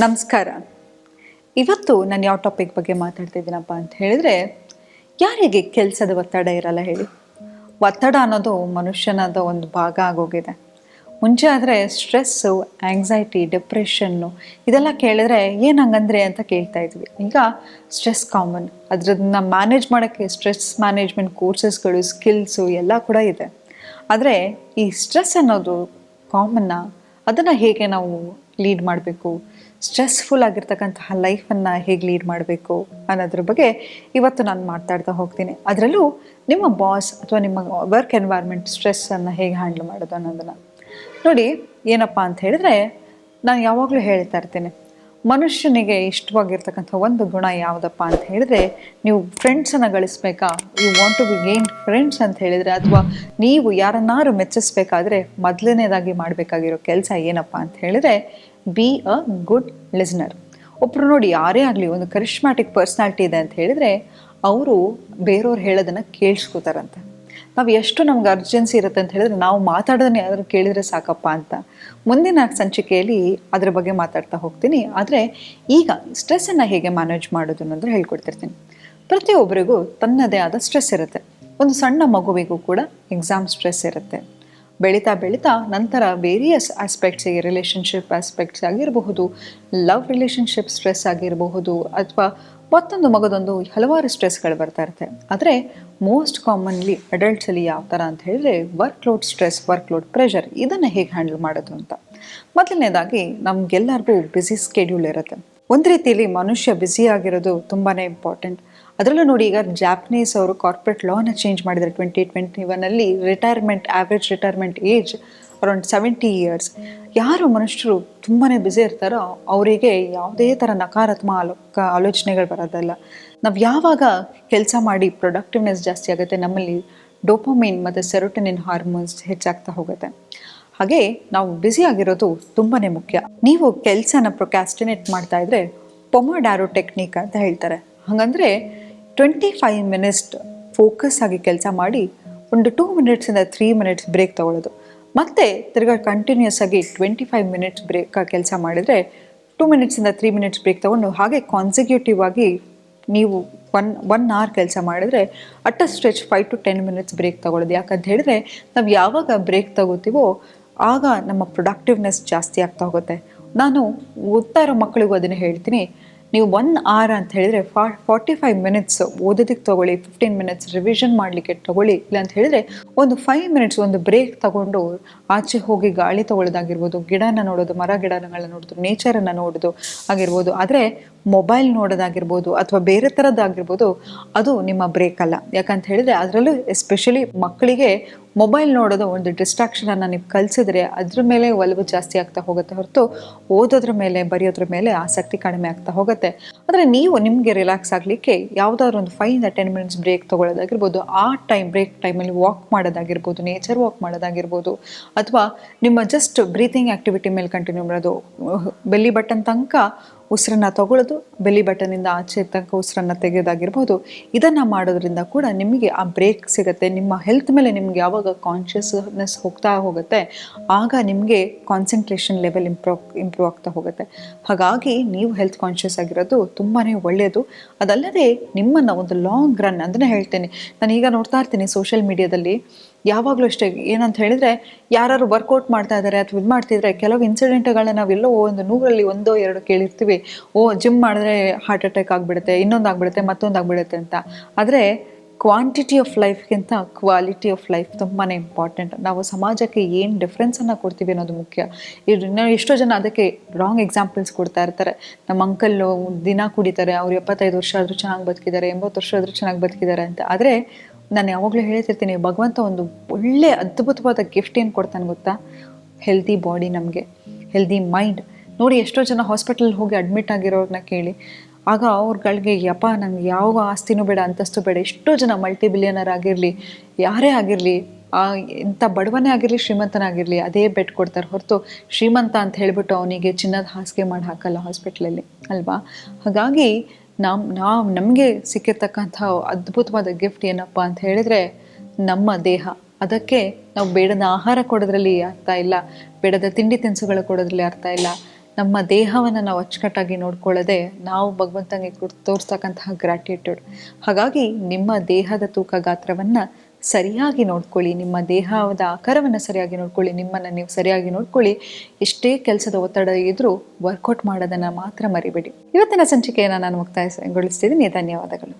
ನಮಸ್ಕಾರ. ಇವತ್ತು ನಾನು ಯಾವ ಟಾಪಿಕ್ ಬಗ್ಗೆ ಮಾತಾಡ್ತಿದ್ದೀನಪ್ಪ ಅಂತ ಹೇಳಿದ್ರೆ, ಯಾರಿಗೆ ಕೆಲಸದ ಒತ್ತಡ ಇರಲ್ಲ ಹೇಳಿ. ಒತ್ತಡ ಅನ್ನೋದು ಮನುಷ್ಯನಾದ ಒಂದು ಭಾಗ ಆಗೋಗಿದೆ. ಮುಂಚೆ ಆದರೆ ಸ್ಟ್ರೆಸ್ಸು ಆ್ಯಂಗ್ಸೈಟಿ ಡಿಪ್ರೆಷನ್ನು ಇದೆಲ್ಲ ಕೇಳಿದ್ರೆ ಏನು ಹಂಗಂದ್ರೆ ಅಂತ ಕೇಳ್ತಾ ಇದ್ವಿ. ಈಗ ಸ್ಟ್ರೆಸ್ ಕಾಮನ್ ಅದರನ್ನ ಮ್ಯಾನೇಜ್ ಮಾಡೋಕ್ಕೆ ಸ್ಟ್ರೆಸ್ ಮ್ಯಾನೇಜ್ಮೆಂಟ್ ಕೋರ್ಸಸ್ಗಳು ಸ್ಕಿಲ್ಸು ಎಲ್ಲ ಕೂಡ ಇದೆ. ಆದರೆ ಈ ಸ್ಟ್ರೆಸ್ ಅನ್ನೋದು ಕಾಮನ್ನ ಅದನ್ನು ಹೇಗೆ ನಾವು ಲೀಡ್ ಮಾಡಬೇಕು? ಸ್ಟ್ರೆಸ್ಫುಲ್ ಆಗಿರ್ತಕ್ಕಂತಹ ಲೈಫನ್ನು ಹೇಗೆ ಲೀಡ್ ಮಾಡಬೇಕು ಅನ್ನೋದ್ರ ಬಗ್ಗೆ ಇವತ್ತು ನಾನು ಮಾತಾಡ್ತಾ ಹೋಗ್ತೀನಿ. ಅದರಲ್ಲೂ ನಿಮ್ಮ ಬಾಸ್ ಅಥವಾ ನಿಮ್ಮ ವರ್ಕ್ ಎನ್ವೈರ್ಮೆಂಟ್ ಸ್ಟ್ರೆಸ್ಸನ್ನು ಹೇಗೆ ಹ್ಯಾಂಡಲ್ ಮಾಡೋದು ಅನ್ನೋದನ್ನು. ನೋಡಿ, ಏನಪ್ಪ ಅಂತ ಹೇಳಿದ್ರೆ, ನಾನು ಯಾವಾಗಲೂ ಹೇಳ್ತಾ ಇರ್ತೀನಿ, ಮನುಷ್ಯನಿಗೆ ಇಷ್ಟವಾಗಿರ್ತಕ್ಕಂಥ ಒಂದು ಗುಣ ಯಾವುದಪ್ಪ ಅಂತ ಹೇಳಿದ್ರೆ, ನೀವು ಫ್ರೆಂಡ್ಸನ್ನು ಗಳಿಸ್ಬೇಕಾ? You want to be gain friends ಅಂತ ಹೇಳಿದರೆ, ಅಥವಾ ನೀವು ಯಾರನ್ನಾರು ಮೆಚ್ಚಿಸ್ಬೇಕಾದ್ರೆ ಮೊದಲನೇದಾಗಿ ಮಾಡಬೇಕಾಗಿರೋ ಕೆಲಸ ಏನಪ್ಪ ಅಂತ ಹೇಳಿದ್ರೆ ಬಿ ಅ ಗುಡ್ ಲಿಸ್ನರ್ ಒಬ್ಬರು ನೋಡಿ ಯಾರೇ ಆಗಲಿ ಒಂದು ಕರಿಷ್ಮ್ಯಾಟಿಕ್ ಪರ್ಸ್ನಾಲಿಟಿ ಇದೆ ಅಂತ ಹೇಳಿದರೆ ಅವರು ಬೇರೆಯವ್ರು ಹೇಳೋದನ್ನು ಕೇಳಿಸ್ಕೋತಾರಂತೆ. ನಾವು ಎಷ್ಟು ನಮ್ಗೆ ಅರ್ಜೆನ್ಸಿ ಇರುತ್ತೆ ಅಂತ ಹೇಳಿದ್ರೆ ನಾವು ಮಾತಾಡೋದನ್ನ ಯಾರು ಕೇಳಿದರೆ ಸಾಕಪ್ಪ ಅಂತ. ಮುಂದಿನ ಸಂಚಿಕೆಯಲ್ಲಿ ಅದ್ರ ಬಗ್ಗೆ ಮಾತಾಡ್ತಾ ಹೋಗ್ತೀನಿ. ಆದರೆ ಈಗ ಸ್ಟ್ರೆಸ್ಸನ್ನು ಹೇಗೆ ಮ್ಯಾನೇಜ್ ಮಾಡೋದು ಅನ್ನೋದು ಹೇಳ್ಕೊಡ್ತಿರ್ತೀನಿ. ಪ್ರತಿಯೊಬ್ಬರಿಗೂ ತನ್ನದೇ ಆದ ಸ್ಟ್ರೆಸ್ ಇರುತ್ತೆ. ಒಂದು ಸಣ್ಣ ಮಗುವಿಗೂ ಕೂಡ ಎಕ್ಸಾಮ್ ಸ್ಟ್ರೆಸ್ ಇರುತ್ತೆ. ಬೆಳೀತಾ ಬೆಳೀತಾ ನಂತರ ವೇರಿಯಸ್ ಆಸ್ಪೆಕ್ಟ್ಸಿಗೆ ರಿಲೇಷನ್ಶಿಪ್ ಆಸ್ಪೆಕ್ಟ್ಸ್ ಆಗಿರಬಹುದು ಲವ್ ರಿಲೇಷನ್ಶಿಪ್ ಸ್ಟ್ರೆಸ್ ಆಗಿರಬಹುದು, ಅಥವಾ ಮತ್ತೊಂದು ಮಗದೊಂದು ಹಲವಾರು ಸ್ಟ್ರೆಸ್ಗಳು ಬರ್ತಾ ಇರುತ್ತೆ. ಆದರೆ ಮೋಸ್ಟ್ ಕಾಮನ್ಲಿ ಅಡಲ್ಟ್ಸಲ್ಲಿ ಯಾವ ಥರ ಅಂತ ಹೇಳಿದ್ರೆ workload stress work load pressure ಇದನ್ನು ಹೇಗೆ ಹ್ಯಾಂಡಲ್ ಮಾಡೋದು ಅಂತ. ಮೊದಲನೇದಾಗಿ ನಮಗೆಲ್ಲರಿಗೂ ಬ್ಯುಸಿ ಸ್ಕೆಡ್ಯೂಲ್ ಇರುತ್ತೆ. ಒಂದು ರೀತಿಯಲ್ಲಿ ಮನುಷ್ಯ ಬ್ಯುಸಿ ಆಗಿರೋದು ತುಂಬಾ ಇಂಪಾರ್ಟೆಂಟ್ ಅದರಲ್ಲೂ ನೋಡಿ ಈಗ ಜಾಪನೀಸ್ ಅವರು ಕಾರ್ಪೊರೇಟ್ ಲಾನ ಚೇಂಜ್ ಮಾಡಿದ್ದಾರೆ ಟ್ವೆಂಟಿ ಟ್ವೆಂಟಿ ಒನ್ನಲ್ಲಿ retirement average retirement age around seventy years ಯಾರು ಮನುಷ್ಯರು ತುಂಬಾ ಬ್ಯುಸಿ ಇರ್ತಾರೋ ಅವರಿಗೆ ಯಾವುದೇ ಥರ ನಕಾರಾತ್ಮಕ ಆಲೋಚನೆಗಳು ಬರೋದಲ್ಲ. ನಾವು ಯಾವಾಗ ಕೆಲಸ ಮಾಡಿ ಪ್ರೊಡಕ್ಟಿವ್ನೆಸ್ ಜಾಸ್ತಿ ಆಗುತ್ತೆ ನಮ್ಮಲ್ಲಿ ಡೋಪಮೈನ್ ಮತ್ತು ಸೆರೋಟನಿನ್ ಹಾರ್ಮೋನ್ಸ್ ಹೆಚ್ಚಾಗ್ತಾ ಹೋಗುತ್ತೆ. ಹಾಗೆ ನಾವು ಬ್ಯುಸಿ ಆಗಿರೋದು ತುಂಬಾ ಮುಖ್ಯ. ನೀವು ಕೆಲಸನ ಪ್ರೊಕ್ಯಾಸ್ಟಿನೇಟ್ ಮಾಡ್ತಾ ಇದ್ರೆ ಪೊಮೊಡ್ಯಾರೋ ಟೆಕ್ನಿಕ್ ಅಂತ ಹೇಳ್ತಾರೆ. ಹಾಗಂದ್ರೆ ಟ್ವೆಂಟಿ ಫೈವ್ ಮಿನಿಟ್ಸ್ ಫೋಕಸ್ ಆಗಿ ಕೆಲಸ ಮಾಡಿ ಒಂದು ಟೂ ಮಿನಿಟ್ಸಿಂದ ತ್ರೀ ಮಿನಿಟ್ಸ್ ಬ್ರೇಕ್ ತಗೊಳ್ಳೋದು. ಮತ್ತೆ ತಿರ್ಗಾ ಕಂಟಿನ್ಯೂಸ್ ಆಗಿ ಟ್ವೆಂಟಿ ಫೈವ್ ಮಿನಿಟ್ಸ್ ಬ್ರೇಕ್ ಕೆಲಸ ಮಾಡಿದರೆ ಟೂ ಮಿನಿಟ್ಸಿಂದ ತ್ರೀ ಮಿನಿಟ್ಸ್ ಬ್ರೇಕ್ ತೊಗೊಂಡು ಹಾಗೆ ಕಾನ್ಸಿಕ್ಯೂಟಿವ್ ಆಗಿ ನೀವು ಒನ್ ಒನ್ ಅವರ್ ಕೆಲಸ ಮಾಡಿದರೆ at a stretch five to ten minutes break ತಗೊಳ್ಳೋದು. ಯಾಕಂತ ಹೇಳಿದ್ರೆ ನಾವು ಯಾವಾಗ ಬ್ರೇಕ್ ತಗೋತೀವೋ ಆಗ ನಮ್ಮ ಪ್ರೊಡಕ್ಟಿವ್ನೆಸ್ ಜಾಸ್ತಿ ಆಗ್ತಾ ಹೋಗುತ್ತೆ. ನಾನು ಓದ್ತಾ ಇರೋ ಮಕ್ಕಳಿಗೂ ಅದನ್ನು ಹೇಳ್ತೀನಿ. ನೀವು ಒನ್ ಆರ್ ಅಂತ ಹೇಳಿದರೆ ಫಾ ಫಾರ್ಟಿ ಫೈವ್ ಮಿನಿಟ್ಸ್ ಓದೋದಕ್ಕೆ ತಗೊಳ್ಳಿ ಫಿಫ್ಟೀನ್ ಮಿನಿಟ್ಸ್ ರಿವಿಷನ್ ಮಾಡಲಿಕ್ಕೆ ತಗೊಳ್ಳಿ, ಇಲ್ಲ ಅಂತ ಹೇಳಿದರೆ ಒಂದು ಫೈವ್ ಮಿನಿಟ್ಸ್ ಒಂದು ಬ್ರೇಕ್ ತಗೊಂಡು ಆಚೆ ಹೋಗಿ ಗಾಳಿ ತಗೊಳ್ಳೋದಾಗಿರ್ಬೋದು, ಗಿಡನ ನೋಡೋದು, ಮರ ಗಿಡಗಳನ್ನ ನೋಡೋದು ನೇಚರನ್ನು ನೋಡೋದು ಆಗಿರ್ಬೋದು. ಆದರೆ ಮೊಬೈಲ್ ನೋಡೋದಾಗಿರ್ಬೋದು ಅಥವಾ ಬೇರೆ ಥರದ್ದಾಗಿರ್ಬೋದು ಅದು ನಿಮ್ಮ ಬ್ರೇಕ್ ಅಲ್ಲ. ಯಾಕಂತ ಹೇಳಿದರೆ ಅದರಲ್ಲೂ ಎಸ್ಪೆಷಲಿ ಮಕ್ಕಳಿಗೆ ಮೊಬೈಲ್ ನೋಡೋದು ಒಂದು ಡಿಸ್ಟ್ರಾಕ್ಷನನ್ನು ನೀವು ಕಲಿಸಿದ್ರೆ ಅದ್ರ ಮೇಲೆ ಒಲವು ಜಾಸ್ತಿ ಆಗ್ತಾ ಹೋಗುತ್ತೆ ಹೊರತು ಓದೋದ್ರ ಮೇಲೆ, ಬರೆಯೋದ್ರ ಮೇಲೆ ಆಸಕ್ತಿ ಕಡಿಮೆ ಆಗ್ತಾ ಹೋಗುತ್ತೆ. ಆದರೆ ನೀವು ನಿಮಗೆ ರಿಲ್ಯಾಕ್ಸ್ ಆಗಲಿಕ್ಕೆ ಯಾವುದಾದ್ರು ಒಂದು ಫೈವ್ ಟೆನ್ ಮಿನಿಟ್ಸ್ ಬ್ರೇಕ್ ತೊಗೊಳ್ಳೋದಾಗಿರ್ಬೋದು, ಆ ಟೈಮ್ ಬ್ರೇಕ್ ಟೈಮಲ್ಲಿ ವಾಕ್ ಮಾಡೋದಾಗಿರ್ಬೋದು ನೇಚರ್ ವಾಕ್ ಮಾಡೋದಾಗಿರ್ಬೋದು, ಅಥವಾ ನಿಮ್ಮ ಜಸ್ಟ್ ಬ್ರೀತಿಂಗ್ ಆ್ಯಕ್ಟಿವಿಟಿ ಮೇಲೆ ಕಂಟಿನ್ಯೂ ಮಾಡೋದು ಬೆಲ್ಲಿ ಬಟನ್ ತನಕ ಉಸಿರನ್ನ ತಗೊಳ್ಳೋದು ಬೆಲಿ ಬಟನಿಂದ ಆಚೆ ತನಕ ಉಸಿರನ್ನ ತೆಗೆಯೋದಾಗಿರ್ಬೋದು, ಇದನ್ನು ಮಾಡೋದ್ರಿಂದ ಕೂಡ ನಿಮಗೆ ಆ ಬ್ರೇಕ್ ಸಿಗುತ್ತೆ. ನಿಮ್ಮ ಹೆಲ್ತ್ ಮೇಲೆ ನಿಮ್ಗೆ ಯಾವಾಗ ಕಾನ್ಷಿಯಸ್ನೆಸ್ ಹೋಗ್ತಾ ಹೋಗುತ್ತೆ, ಆಗ ನಿಮಗೆ ಕಾನ್ಸಂಟ್ರೇಷನ್ ಲೆವೆಲ್ ಇಂಪ್ರೂವ್ ಇಂಪ್ರೂವ್ ಆಗ್ತಾ ಹೋಗುತ್ತೆ. ಹಾಗಾಗಿ ನೀವು ಹೆಲ್ತ್ ಕಾನ್ಷಿಯಸ್ ಆಗಿರೋದು ತುಂಬಾ ಒಳ್ಳೆಯದು ಅದಲ್ಲದೆ ನಿಮ್ಮನ್ನು ಒಂದು ಲಾಂಗ್ ರನ್ ಅದನ್ನು ಹೇಳ್ತೇನೆ. ನಾನು ಈಗ ನೋಡ್ತಾ ಇರ್ತೀನಿ ಸೋಷಿಯಲ್ ಮೀಡಿಯಾದಲ್ಲಿ ಯಾವಾಗಲೂ ಅಷ್ಟೇ. ಏನಂತ ಹೇಳಿದ್ರೆ ಯಾರು ವರ್ಕೌಟ್ ಮಾಡ್ತಾ ಇದ್ದಾರೆ ಅಥವಾ ಇದು ಮಾಡ್ತಿದ್ರೆ, ಕೆಲವು ಇನ್ಸಿಡೆಂಟ್ಗಳನ್ನ ನಾವೆಲ್ಲೋ ಒಂದು ನೂರಲ್ಲಿ ಒಂದೋ ಎರಡು ಕೇಳಿರ್ತೀವಿ. ಓ ಜಿಮ್ ಮಾಡಿದ್ರೆ ಹಾರ್ಟ್ ಅಟ್ಯಾಕ್ ಆಗಿಬಿಡುತ್ತೆ, ಇನ್ನೊಂದು ಆಗಿಬಿಡುತ್ತೆ, ಮತ್ತೊಂದು ಆಗಿಬಿಡುತ್ತೆ ಅಂತ. ಆದರೆ ಕ್ವಾಂಟಿಟಿ ಆಫ್ ಲೈಫ್ಗಿಂತ ಕ್ವಾಲಿಟಿ ಆಫ್ ಲೈಫ್ ತುಂಬಾ ಇಂಪಾರ್ಟೆಂಟ್ ನಾವು ಸಮಾಜಕ್ಕೆ ಏನು ಡಿಫ್ರೆನ್ಸನ್ನು ಕೊಡ್ತೀವಿ ಅನ್ನೋದು ಮುಖ್ಯ. ಇನ್ನು ಎಷ್ಟೋ ಜನ ಅದಕ್ಕೆ ರಾಂಗ್ ಎಕ್ಸಾಂಪಲ್ಸ್ ಕೊಡ್ತಾ ಇರ್ತಾರೆ. ನಮ್ಮ ಅಂಕಲ್ಲು ದಿನ ಕುಡಿತಾರೆ, ಅವ್ರು ಎಪ್ಪತ್ತೈದು ವರ್ಷ ಆದರೂ ಚೆನ್ನಾಗಿ ಬದುಕಿದ್ದಾರೆ, ಎಂಬತ್ತು ವರ್ಷ ಆದರೂ ಚೆನ್ನಾಗಿ ಬದುಕಿದ್ದಾರೆ ಅಂತ. ಆದರೆ ನಾನು ಯಾವಾಗಲೂ ಹೇಳ್ತಿರ್ತೀನಿ ಭಗವಂತ ಒಂದು ಒಳ್ಳೆ ಅದ್ಭುತವಾದ ಗಿಫ್ಟ್ ಏನು ಕೊಡ್ತಾನೆ ಗೊತ್ತಾ? ಹೆಲ್ದಿ ಬಾಡಿ ನಮಗೆ ಹೆಲ್ದಿ ಮೈಂಡ್ ನೋಡಿ ಎಷ್ಟೋ ಜನ ಹಾಸ್ಪಿಟಲ್ ಹೋಗಿ ಅಡ್ಮಿಟ್ ಆಗಿರೋರನ್ನ ಕೇಳಿ, ಆಗ ಅವ್ರಗಳಿಗೆ ಯಪ್ಪ, ನಂಗೆ ಯಾವ ಆಸ್ತಿನೂ ಬೇಡ, ಅಂತಸ್ತು ಬೇಡ, ಎಷ್ಟೋ ಜನ ಮಲ್ಟಿ ಬಿಲಿಯನರ್ ಆಗಿರಲಿ, ಯಾರೇ ಆಗಿರಲಿ ಇಂಥ ಬಡವನೇ ಆಗಿರಲಿ ಶ್ರೀಮಂತನಾಗಿರಲಿ ಅದೇ ಬೆಡ್ ಕೊಡ್ತಾರೆ ಹೊರತು ಶ್ರೀಮಂತ ಅಂತ ಹೇಳಿಬಿಟ್ಟು ಅವನಿಗೆ ಚಿನ್ನದ ಹಾಸಿಗೆ ಮಾಡಿ ಹಾಕಲ್ಲ ಹಾಸ್ಪಿಟ್ಲಲ್ಲಿ ಅಲ್ವಾ? ಹಾಗಾಗಿ ನಮ್ಮ ನಾವು ನಮಗೆ ಸಿಕ್ಕಿರ್ತಕ್ಕಂಥ ಅದ್ಭುತವಾದ ಗಿಫ್ಟ್ ಏನಪ್ಪ ಅಂತ ಹೇಳಿದರೆ ನಮ್ಮ ದೇಹ. ಅದಕ್ಕೆ ನಾವು ಬೇಡದ ಆಹಾರ ಕೊಡೋದ್ರಲ್ಲಿ ಅರ್ಥ ಇಲ್ಲ, ಬೇಡದ ತಿಂಡಿ ತಿನಿಸುಗಳು ಕೊಡೋದ್ರಲ್ಲಿ ಅರ್ಥ ಇಲ್ಲ. ನಮ್ಮ ದೇಹವನ್ನು ನಾವು ಅಚ್ಚುಕಟ್ಟಾಗಿ ನೋಡ್ಕೊಳ್ಳದೆ ನಾವು ಭಗವಂತನಿಗೆ ತೋರಿಸ್ತಕ್ಕಂತಹ ಗ್ರ್ಯಾಟಿಟ್ಯೂಡ್ ಹಾಗಾಗಿ ನಿಮ್ಮ ದೇಹದ ತೂಕ ಗಾತ್ರವನ್ನು ಸರಿಯಾಗಿ ನೋಡ್ಕೊಳ್ಳಿ, ನಿಮ್ಮ ದೇಹದ ಆಕಾರವನ್ನು ಸರಿಯಾಗಿ ನೋಡ್ಕೊಳ್ಳಿ, ನಿಮ್ಮನ್ನು ನೀವು ಸರಿಯಾಗಿ ನೋಡ್ಕೊಳ್ಳಿ. ಎಷ್ಟೇ ಕೆಲಸದ ಒತ್ತಡ ಇದ್ದರೂ ವರ್ಕೌಟ್ ಮಾಡೋದನ್ನು ಮಾತ್ರ ಮರಿಬೇಡಿ. ಇವತ್ತಿನ ಸಂಚಿಕೆಯನ್ನು ನಾನು ಮುಕ್ತಾಯಗೊಳಿಸ್ತಿದ್ದೀನಿ. ಧನ್ಯವಾದಗಳು.